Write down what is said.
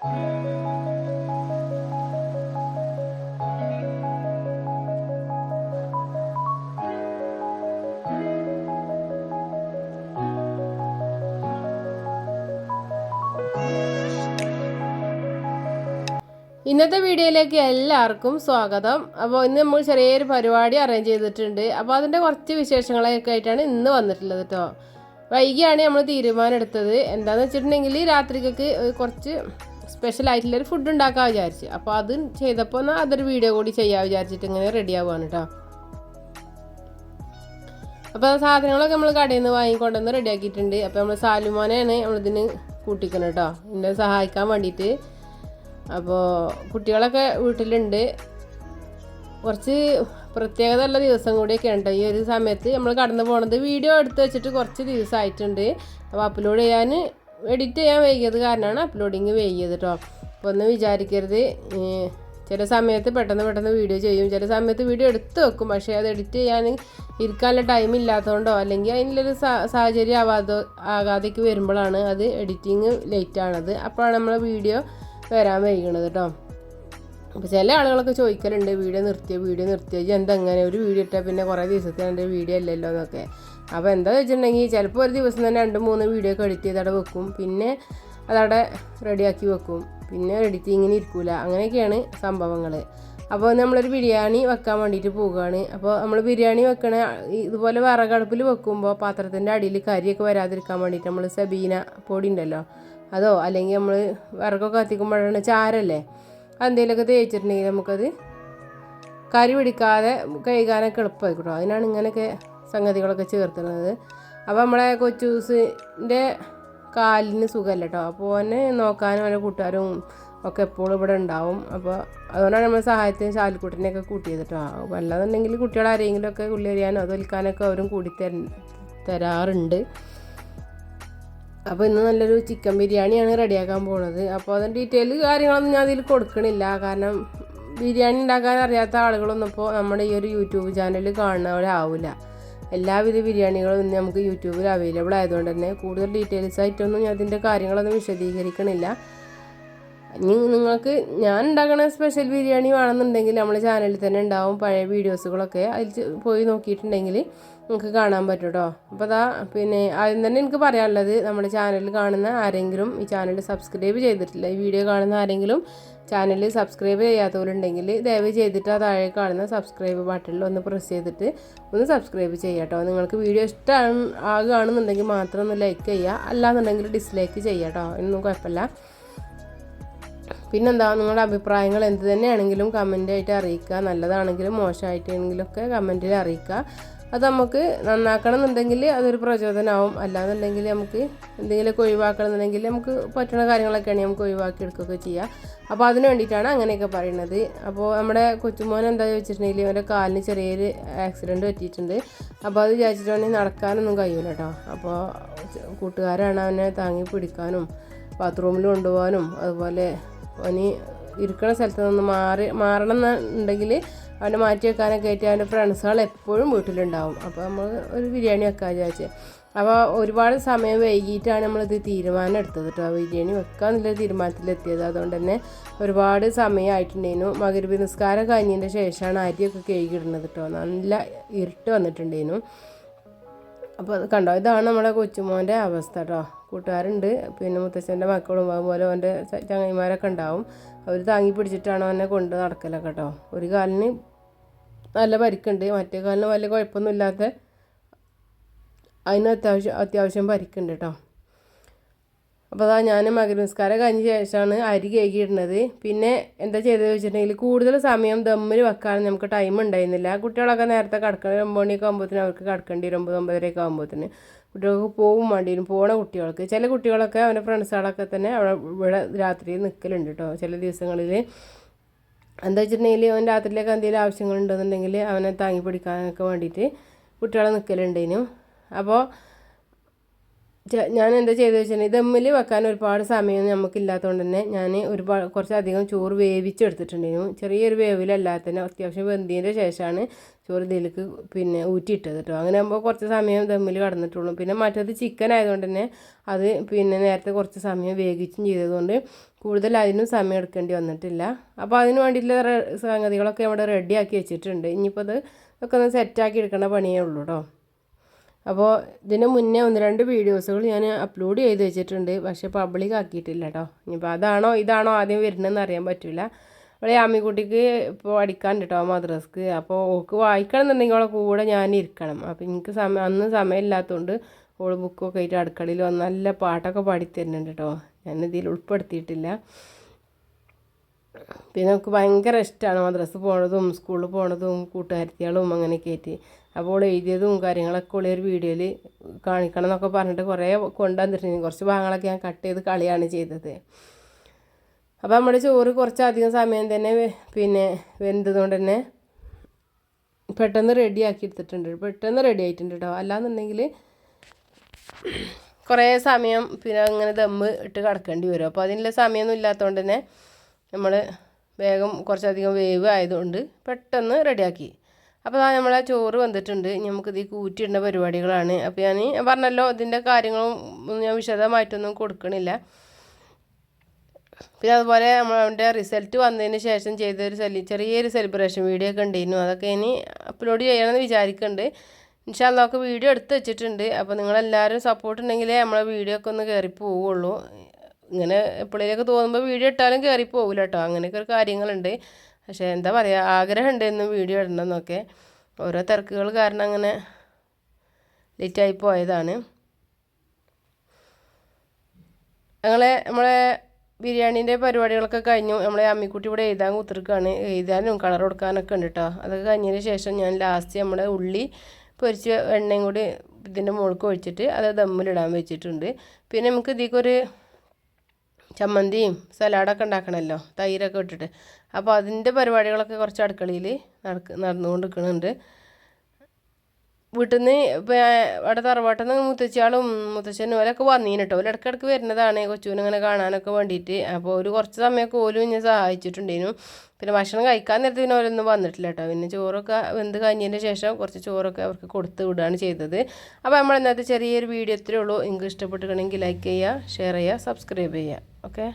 ഇന്നത്തെ വീഡിയോയിലേക്ക് എല്ലാവർക്കും സ്വാഗതം. അപ്പോൾ ഇന്ന് നമ്മൾ ചെറിയൊരു പരിപാടി അറേഞ്ച് ചെയ്തിട്ടുണ്ട്. അപ്പോൾ അതിന്റെ കുറച്ച് വിശേഷങ്ങളൊക്കെ ആയിട്ടാണ് ഇന്ന് വന്നിട്ടുള്ളത് കേട്ടോ വൈകിയാണ് നമ്മൾ തീരുമാനം എടുത്തത്. എന്താണെന്ന് വെച്ചിട്ടുണ്ടെങ്കിൽ രാത്രിക്കൊക്കെ കുറച്ച് സ്പെഷ്യൽ ആയിട്ടുള്ളൊരു ഫുഡ് ഉണ്ടാക്കാൻ വിചാരിച്ച്. അപ്പോൾ അത് ചെയ്തപ്പോൾ എന്നാൽ അതൊരു വീഡിയോ കൂടി ചെയ്യാൻ വിചാരിച്ചിട്ട് ഇങ്ങനെ റെഡി ആവുകയാണ് കേട്ടോ അപ്പോൾ സാധനങ്ങളൊക്കെ നമ്മൾ കടയിൽ നിന്ന് വാങ്ങിക്കൊണ്ടുവന്ന് റെഡിയാക്കിയിട്ടുണ്ട് അപ്പോൾ നമ്മൾ സാലുമോനെയാണ് നമ്മളിതിന് കൂട്ടിക്കണം കേട്ടോ എന്നെ സഹായിക്കാൻ വേണ്ടിയിട്ട്. അപ്പോൾ കുട്ടികളൊക്കെ വീട്ടിലുണ്ട്. കുറച്ച് പ്രത്യേകത ഉള്ള ദിവസം കൂടിയൊക്കെ ഉണ്ട് ഈ ഒരു സമയത്ത് നമ്മൾ കടന്നു പോണത്. വീഡിയോ എടുത്ത് വെച്ചിട്ട് കുറച്ച് ദിവസമായിട്ടുണ്ട്. അപ്പോൾ അപ്ലോഡ് ചെയ്യാൻ എഡിറ്റ് ചെയ്യാൻ വൈകിയത് കാരണമാണ് അപ്ലോഡിങ് വൈകിയത് കേട്ടോ അപ്പോൾ ഒന്ന് വിചാരിക്കരുത് ചില സമയത്ത് പെട്ടെന്ന് പെട്ടെന്ന് വീഡിയോ ചെയ്യും. ചില സമയത്ത് വീഡിയോ എടുത്ത് വെക്കും. പക്ഷേ അത് എഡിറ്റ് ചെയ്യാൻ ഇരിക്കാനുള്ള ടൈം ഇല്ലാത്തതുകൊണ്ടോ അല്ലെങ്കിൽ അതിനുള്ളൊരു സാഹചര്യം ആവാതെ ആകാതേക്ക് വരുമ്പോഴാണ് അത് എഡിറ്റിങ് ലേറ്റ് ആണത്. അപ്പോഴാണ് നമ്മളെ വീഡിയോ വരാൻ വൈകണത് കേട്ടോ അപ്പോൾ ചില ആളുകളൊക്കെ ചോദിക്കലുണ്ട് വീഡിയോ നിർത്തിയോ? വീഡിയോ നിർത്തിയോ? ഇജ്ജ് എന്താ അങ്ങനെ ഒരു വീഡിയോ ഇട്ടാൽ പിന്നെ കുറേ ദിവസത്തിന് എന്റെ വീഡിയോ അല്ലല്ലോ എന്നൊക്കെ. അപ്പോൾ എന്താ വെച്ചിട്ടുണ്ടെങ്കിൽ ചിലപ്പോൾ ഒരു ദിവസം തന്നെ രണ്ട് മൂന്ന് വീഡിയോ ഒക്കെ എഡിറ്റ് ചെയ്ത് അവിടെ വെക്കും. പിന്നെ അതവിടെ റെഡിയാക്കി വെക്കും. പിന്നെ എഡിറ്റ് ഇങ്ങനെ ഇരിക്കൂല. അങ്ങനെയൊക്കെയാണ് സംഭവങ്ങൾ അപ്പോൾ നമ്മളൊരു ബിരിയാണി വെക്കാൻ വേണ്ടിയിട്ട് പോവുകയാണ്. അപ്പോൾ നമ്മൾ ബിരിയാണി വെക്കണ ഇതുപോലെ വിറകടുപ്പിൽ വെക്കുമ്പോൾ പാത്രത്തിന്റെ അടിയിൽ കരിയൊക്കെ വരാതിരിക്കാൻ വേണ്ടിയിട്ട് നമ്മൾ സബീന പൊടി ഉണ്ടല്ലോ അതോ അല്ലെങ്കിൽ നമ്മൾ വിറകൊക്കെ കത്തിക്കുമ്പോഴാണ് ചാരല്ലേ എന്തെങ്കിലുമൊക്കെ തേച്ചിട്ടുണ്ടെങ്കിൽ നമുക്കത് കരി പിടിക്കാതെ കഴുകാനൊക്കെ എളുപ്പമായിക്കോട്ടോ. അതിനാണ് ഇങ്ങനെയൊക്കെ സംഗതികളൊക്കെ ചേർക്കുന്നത്. അപ്പോൾ നമ്മളെ കൊച്ചൂസിന്റെ കാലിന് സുഖമല്ല കേട്ടോ അപ്പോൾ ഓനെ നോക്കാനും അവന്റെ കൂട്ടുകാരും ഒക്കെ എപ്പോഴും ഇവിടെ ഉണ്ടാവും. അപ്പോൾ അതുകൊണ്ടാണ് നമ്മൾ സഹായത്തിന് ശാലിക്കുട്ടിനെയൊക്കെ കൂട്ടിയത് കേട്ടോ അല്ലാന്നുണ്ടെങ്കിൽ കുട്ടികൾ ആരെങ്കിലുമൊക്കെ ഒക്കെ അത് വിൽക്കാനൊക്കെ അവരും കൂടി തര തരാറുണ്ട്. അപ്പോൾ ഇന്ന് നല്ലൊരു ചിക്കൻ ബിരിയാണിയാണ് റെഡിയാക്കാൻ പോണത്. അപ്പോൾ അതിന്റെ ഡീറ്റെയിൽ കാര്യങ്ങളൊന്നും ഞാൻ അതിൽ കൊടുക്കണില്ല. കാരണം ബിരിയാണി ഉണ്ടാക്കാൻ അറിയാത്ത ആളുകളൊന്നും ഇപ്പോൾ നമ്മുടെ ഈ ഒരു യൂട്യൂബ് ചാനലിൽ കാണുന്നവരാവില്ല എല്ലാവിധ ബിരിയാണികളും ഇന്ന് നമുക്ക് യൂട്യൂബിൽ അവൈലബിൾ ആയതുകൊണ്ട് തന്നെ കൂടുതൽ ഡീറ്റെയിൽസ് ആയിട്ടൊന്നും ഞാൻ അതിന്റെ കാര്യങ്ങളൊന്നും വിശദീകരിക്കണില്ല. ഇനി നിങ്ങൾക്ക് ഞാൻ ഉണ്ടാക്കുന്ന സ്പെഷ്യൽ ബിരിയാണി വേണമെന്നുണ്ടെങ്കിൽ നമ്മുടെ ചാനലിൽ തന്നെ ഉണ്ടാവും പഴയ വീഡിയോസുകളൊക്കെ അതിൽ പോയി നോക്കിയിട്ടുണ്ടെങ്കിൽ നിങ്ങൾക്ക് കാണാൻ പറ്റും കേട്ടോ അപ്പോൾ അതാ പിന്നെ ആദ്യം തന്നെ എനിക്ക് പറയാനുള്ളത് നമ്മുടെ ചാനലിൽ കാണുന്ന ആരെങ്കിലും ഈ ചാനൽ സബ്സ്ക്രൈബ് ചെയ്തിട്ടില്ല ഈ വീഡിയോ കാണുന്ന ആരെങ്കിലും ചാനൽ സബ്സ്ക്രൈബ് ചെയ്യാത്തവരുണ്ടെങ്കിൽ ദയവ് ചെയ്തിട്ട് ആ താഴെ കാണുന്ന സബ്സ്ക്രൈബ് ബട്ടണിൽ ഒന്ന് പ്രസ് ചെയ്തിട്ട് ഒന്ന് സബ്സ്ക്രൈബ് ചെയ്യുക കേട്ടോ നിങ്ങൾക്ക് വീഡിയോ ഇഷ്ടം ആകുകയാണെന്നുണ്ടെങ്കിൽ മാത്രം ഒന്ന് ലൈക്ക് ചെയ്യുക. അല്ലാന്നുണ്ടെങ്കിൽ ഡിസ്ലൈക്ക് ചെയ്യുക കേട്ടോ ഒന്നും കുഴപ്പമില്ല. പിന്നെന്താ നിങ്ങളുടെ അഭിപ്രായങ്ങൾ എന്ത് തന്നെയാണെങ്കിലും കമന്റായിട്ട് അറിയിക്കുക. നല്ലതാണെങ്കിലും മോശമായിട്ടാണെങ്കിലും ഒക്കെ കമന്റിൽ അറിയിക്കുക. അത് നമുക്ക് നന്നാക്കണം എന്നുണ്ടെങ്കിൽ അതൊരു പ്രചോദനമാവും അല്ലാന്നുണ്ടെങ്കിൽ നമുക്ക് എന്തെങ്കിലുമൊക്കെ ഒഴിവാക്കണം എന്നുണ്ടെങ്കിൽ നമുക്ക് പറ്റുന്ന കാര്യങ്ങളൊക്കെയാണ് നമുക്ക് ഒഴിവാക്കി എടുക്കുകയൊക്കെ ചെയ്യുക അപ്പോൾ അതിന് വേണ്ടിയിട്ടാണ് അങ്ങനെയൊക്കെ പറയുന്നത്. അപ്പോൾ നമ്മുടെ കൊച്ചുമോൻ എന്താ ചോദിച്ചിട്ടുണ്ടെങ്കിൽ അവന്റെ കാലിന് ചെറിയൊരു ആക്സിഡന്റ് പറ്റിയിട്ടുണ്ട്. അപ്പോൾ അത് വിചാരിച്ചിട്ടുണ്ടെങ്കിൽ നടക്കാനൊന്നും കഴിയൂല കേട്ടോ അപ്പോൾ കൂട്ടുകാരാണ് അവനെ താങ്ങി പിടിക്കാനും ബാത്റൂമിൽ കൊണ്ടുപോകാനും അതുപോലെ അവന് ഇരിക്കുന്ന സ്ഥലത്ത് നിന്ന് മാറി മാറണം എന്നുണ്ടെങ്കിൽ അവനെ മാറ്റി വെക്കാനൊക്കെ ആയിട്ട് അവന്റെ ഫ്രണ്ട്സുകൾ എപ്പോഴും വീട്ടിലുണ്ടാവും. അപ്പോൾ നമ്മൾ ഒരു ബിരിയാണി വെക്കാൻ വിചാരിച്ചത് അപ്പോൾ ഒരുപാട് സമയം വൈകിട്ടാണ് നമ്മളിത് തീരുമാനം എടുത്തത് കേട്ടോ. ബിരിയാണി വെക്കാന്നുള്ള തീരുമാനത്തിലെത്തിയത്. അതുകൊണ്ട് തന്നെ ഒരുപാട് സമയമായിട്ടുണ്ടായിരുന്നു. മകരബി നിസ്കാരം കഴിഞ്ഞതിന്റെ ശേഷമാണ് അരിയൊക്കെ കഴുകിയിടുന്നത് കേട്ടോ. നല്ല ഇരുട്ട് വന്നിട്ടുണ്ടായിരുന്നു. അപ്പോൾ അത് കണ്ടോ? ഇതാണ് നമ്മുടെ കൊച്ചുമോന്റെ അവസ്ഥ കേട്ടോ. കൂട്ടുകാരുണ്ട്. പിന്നെ മുത്തച്ഛന്റെ മക്കളും അതുപോലെ അവന്റെ ചങ്ങായിമാരൊക്കെ ഉണ്ടാവും. അവർ താങ്ങി പിടിച്ചിട്ടാണ് അവനെ കൊണ്ട് നടക്കലൊക്കെ കേട്ടോ. ഒരു കാലിന് നല്ല പരിക്കുണ്ട്. മറ്റേ കാലിന് വലിയ കുഴപ്പമൊന്നും ഇല്ലാത്ത അതിന് അത്യാവശ്യം അത്യാവശ്യം പരിക്കുണ്ട് കേട്ടോ അപ്പോൾ അതാ ഞാൻ മകരനിസ്കാരം കഴിഞ്ഞ ശേഷമാണ് അരി കേക്കിയിടുന്നത് പിന്നെ എന്താ ചെയ്തത് വെച്ചിട്ടുണ്ടെങ്കിൽ കൂടുതൽ സമയം ദമ്മിൽ വെക്കാൻ നമുക്ക് ടൈം ഉണ്ടായിരുന്നില്ല. കുട്ടികളൊക്കെ നേരത്തെ കിടക്കണ ഒരു ഒമ്പത് മണിയൊക്കെ അവർക്ക് കിടക്കേണ്ടി വരും. ഒമ്പത് ഒമ്പതരയൊക്കെ ആകുമ്പോഴത്തേന് കുട്ടികൾക്ക് പോകും വേണ്ടിയിരുന്നു പോണ കുട്ടികൾക്ക്. ചില കുട്ടികളൊക്കെ അവന്റെ ഫ്രണ്ട്സുകളൊക്കെ തന്നെ അവിടെ ഇവിടെ രാത്രി നിൽക്കലുണ്ട് കേട്ടോ ചില ദിവസങ്ങളിൽ എന്താ വെച്ചിട്ടുണ്ടെങ്കിൽ അവൻ രാത്രിയിലേക്ക് എന്തെങ്കിലും ആവശ്യങ്ങളുണ്ടെന്നുണ്ടെങ്കിൽ അവനെ താങ്ങി പിടിക്കാനൊക്കെ വേണ്ടിയിട്ട് കുട്ടികളെ നിൽക്കലുണ്ടേനു അപ്പോൾ ഞാൻ എന്താ ചെയ്തത് വെച്ചാൽ ദമ്മിൽ വെക്കാൻ ഒരുപാട് സമയം നമുക്കില്ലാത്തതുകൊണ്ട് തന്നെ ഞാൻ ഒരുപാട് കുറച്ചധികം ചോറ് വേവിച്ചെടുത്തിട്ടുണ്ടായിരുന്നു. ചെറിയൊരു വേവിലല്ലാതെ തന്നെ അത്യാവശ്യം വെന്തതിന്റെ ശേഷമാണ് ചോറ് ഇതിലേക്ക് പിന്നെ ഊറ്റിയിട്ടത് കേട്ടോ അങ്ങനെ ആകുമ്പോൾ കുറച്ച് സമയം ദമ്മിൽ കടന്നിട്ടുള്ളൂ. പിന്നെ മറ്റത് ചിക്കൻ ആയതുകൊണ്ട് തന്നെ അത് പിന്നെ നേരത്തെ കുറച്ച് സമയം വേവിച്ചും ചെയ്തതുകൊണ്ട് കൂടുതൽ അതിനും സമയം എടുക്കേണ്ടി വന്നിട്ടില്ല. അപ്പോൾ അതിന് വേണ്ടിയിട്ടുള്ള സംഗതികളൊക്കെ ഇവിടെ റെഡിയാക്കി വെച്ചിട്ടുണ്ട്. ഇനിയിപ്പോൾ അത് ഒക്കെ ഒന്ന് സെറ്റാക്കി എടുക്കേണ്ട പണിയേ ഉള്ളൂ കേട്ടോ അപ്പോൾ ഇതിന് മുന്നേ ഒന്ന് രണ്ട് വീഡിയോസുകൾ ഞാൻ അപ്ലോഡ് ചെയ്ത് വെച്ചിട്ടുണ്ട്. പക്ഷെ പബ്ലിക് ആക്കിയിട്ടില്ല കേട്ടോ ഇനിയിപ്പോൾ അതാണോ ഇതാണോ ആദ്യം വരുന്നതെന്ന് അറിയാൻ പറ്റില്ല അവളെ അമ്മിക്കുട്ടിക്ക് ഇപ്പോൾ അടിക്കാണ്ട് കേട്ടോ മദ്രസ്ക്ക്. അപ്പോൾ ഓക്ക് വായിക്കണം എന്നുണ്ടെങ്കിൽ അവളെ കൂടെ ഞാൻ ഇരിക്കണം. അപ്പോൾ എനിക്ക് സമയം അന്ന് സമയമില്ലാത്തതുകൊണ്ട് ഓൾ ബുക്കൊക്കെ ആയിട്ട് അടുക്കളയിൽ വന്ന് നല്ല പാട്ടൊക്കെ പാടി തരുന്നുണ്ട് കേട്ടോ ഞാൻ ഇതിൽ ഉൾപ്പെടുത്തിയിട്ടില്ല. പിന്നെ നമുക്ക് ഭയങ്കര ഇഷ്ടമാണ് മദ്രസ് പോണതും സ്കൂളിൽ പോണതും കൂട്ടുകാരത്തികളും അങ്ങനെയൊക്കെ ആയിട്ട്. അപ്പോൾ എഴുതിയതും കാര്യങ്ങളൊക്കെ ഉള്ള ഒരു വീഡിയോയിൽ കാണിക്കണം എന്നൊക്കെ പറഞ്ഞിട്ട് കുറേ കൊണ്ടുവന്നിട്ടുണ്ട്. കുറച്ച് ഭാഗങ്ങളൊക്കെ ഞാൻ കട്ട് ചെയ്ത് കളിയാണ് ചെയ്തത്. അപ്പോൾ നമ്മുടെ ചോറ് കുറച്ചധികം സമയം തന്നെ പിന്നെ വെന്തതുകൊണ്ട് തന്നെ പെട്ടെന്ന് റെഡി ആക്കി എടുത്തിട്ടുണ്ട്. പെട്ടെന്ന് റെഡി ആയിട്ടുണ്ട് കേട്ടോ അല്ലാന്നുണ്ടെങ്കിൽ കുറേ സമയം പിന്നെ അങ്ങനെ ദമ്മ് ഇട്ട് കിടക്കേണ്ടി വരും. അപ്പോൾ അതിനുള്ള സമയമൊന്നും ഇല്ലാത്തതുകൊണ്ട് തന്നെ നമ്മൾ വേഗം കുറച്ചധികം വേവ് ആയതുകൊണ്ട് പെട്ടെന്ന് റെഡിയാക്കി അപ്പോൾ ആ നമ്മളെ ചോറ് വന്നിട്ടുണ്ട്. ഇനി നമുക്ക് ഇത് കൂറ്റിയിടുന്ന പരിപാടികളാണ്. അപ്പോൾ ഞാൻ പറഞ്ഞല്ലോ ഇതിന്റെ കാര്യങ്ങളും ഞാൻ വിശദമായിട്ടൊന്നും കൊടുക്കണില്ല. പിന്നെ അതുപോലെ നമ്മളുടെ റിസൾട്ട് വന്നതിന് ശേഷം ചെയ്തൊരു സെലി ചെറിയൊരു സെലിബ്രേഷൻ വീഡിയോ ഒക്കെ ഉണ്ടായിരുന്നു. അതൊക്കെ ഇനി അപ്ലോഡ് ചെയ്യണമെന്ന് വിചാരിക്കുന്നുണ്ട് ഇൻഷാല്ലൊക്കെ വീഡിയോ എടുത്ത് വെച്ചിട്ടുണ്ട്. അപ്പോൾ നിങ്ങളെല്ലാവരും സപ്പോർട്ട് ഉണ്ടെങ്കിലേ നമ്മളെ വീഡിയോ ഒക്കെ ഒന്ന് കയറി പോവുള്ളൂ. ഇങ്ങനെ എപ്പോഴേലൊക്കെ തോന്നുമ്പോൾ വീഡിയോ ഇട്ടാലും കയറി പോകില്ല കേട്ടോ അങ്ങനെയൊക്കെ കാര്യങ്ങളുണ്ട്. പക്ഷേ എന്താ പറയുക ആഗ്രഹമുണ്ട് എന്നും വീഡിയോ ഇടണം എന്നൊക്കെ ഓരോ തിരക്കുകൾ കാരണം അങ്ങനെ ലേറ്റായി പോയതാണ്. ഞങ്ങളെ നമ്മളെ ബിരിയാണീന്റെ പരിപാടികളൊക്കെ കഴിഞ്ഞു. നമ്മളെ അമ്മിക്കുട്ടി ഇവിടെ എഴുതാൻ കുത്തിരിക്കുകയാണ്. എഴുതാനും കളർ കൊടുക്കാനൊക്കെ ഉണ്ട് കേട്ടോ അതൊക്കെ കഴിഞ്ഞതിന് ശേഷം ഞാൻ ലാസ്റ്റ് നമ്മുടെ ഉള്ളി പൊരിച്ച് എണ്ണയും കൂടി ഇതിന്റെ മുകൾക്ക് ഒഴിച്ചിട്ട് അത് ദമ്മിലിടാൻ വെച്ചിട്ടുണ്ട്. പിന്നെ നമുക്ക് ഇതിലേക്കൊരു ചമ്മന്തിയും സലാഡൊക്കെ ഉണ്ടാക്കണമല്ലോ തൈരൊക്കെ ഇട്ടിട്ട്. അപ്പോൾ അതിന്റെ പരിപാടികളൊക്കെ കുറച്ച് അടുക്കളയിൽ നടക്ക് നടന്നുകൊണ്ടിരിക്കുന്നുണ്ട്. വീട്ടിൽ നിന്ന് ഇപ്പം അവിടെ തറവാട്ടിൽ നിന്ന് മുത്തച്ഛിയാളും മുത്തച്ഛനും ഓലൊക്കെ വന്നീന് കേട്ടോ അവർ ഇടയ്ക്കിടയ്ക്ക് വരുന്നതാണ് കൊച്ചുവിനിങ്ങനെ കാണാനൊക്കെ വേണ്ടിയിട്ട് അപ്പോൾ ഒരു കുറച്ച് സമയമൊക്കെ ഓലും എന്നെ സഹായിച്ചിട്ടുണ്ടായിരുന്നു പിന്നെ ഭക്ഷണം കഴിക്കാൻ നേരത്തെ പിന്നെ ഓരൊന്നും വന്നിട്ടില്ല കേട്ടോ പിന്നെ ചോറൊക്കെ വെന്ത് കഴിഞ്ഞതിന് ശേഷം കുറച്ച് ചോറൊക്കെ അവർക്ക് കൊടുത്ത് വിടുകയാണ് ചെയ്തത്. അപ്പോൾ നമ്മൾ ഇന്നത്തെ ചെറിയൊരു വീഡിയോ ഇത്രയേ ഉള്ളൂ. നിങ്ങൾക്ക് ഇഷ്ടപ്പെട്ടിട്ടുണ്ടെങ്കിൽ ലൈക്ക് ചെയ്യുക ഷെയർ ചെയ്യുക സബ്സ്ക്രൈബ് ചെയ്യുക. ഓക്കെ